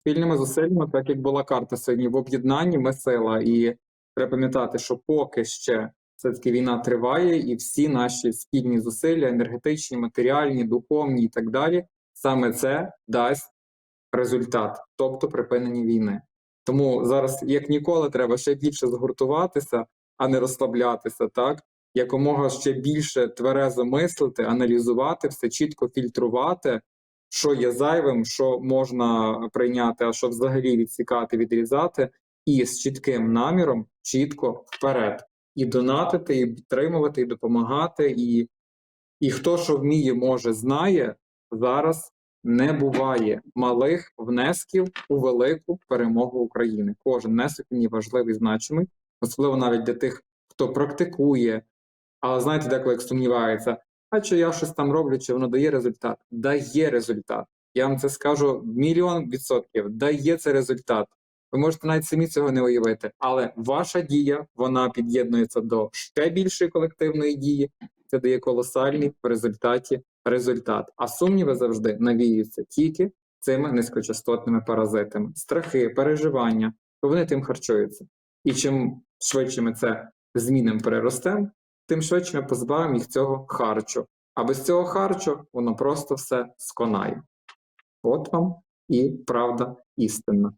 спільними зусиллями, так як була карта сьогодні в об'єднанні, ми сила. І треба пам'ятати, що поки ще все-таки війна триває, і всі наші спільні зусилля, енергетичні, матеріальні, духовні і так далі, саме це дасть результат, тобто припинення війни. Тому зараз, як ніколи, треба ще більше згуртуватися, а не розслаблятися, так? Якомога ще більше тверезо мислити, аналізувати все, чітко фільтрувати, що є зайвим, що можна прийняти, а що взагалі відсікати, відрізати, і з чітким наміром чітко вперед. І донатити, і підтримувати, і допомагати. І, і хто що вміє, може, знає, зараз не буває малих внесків у велику перемогу України. Кожен внесок є важливий, значимий, особливо навіть для тих, хто практикує. Але знаєте, деколи як сумнівається, а чи я щось там роблю, чи воно дає результат? Дає результат. Я вам це скажу мільйон відсотків. Дає це результат. Ви можете навіть самі цього не уявити, але ваша дія вона під'єднується до ще більшої колективної дії. Це дає колосальний в результаті результат. А сумніви завжди навіються тільки цими низькочастотними паразитами, страхи, переживання, бо вони тим харчуються. І чим швидше ми це змінимо переростемо, тим швидше ми позбавимо їх цього харчу. А без цього харчу воно просто все сконає. От вам і правда істинна.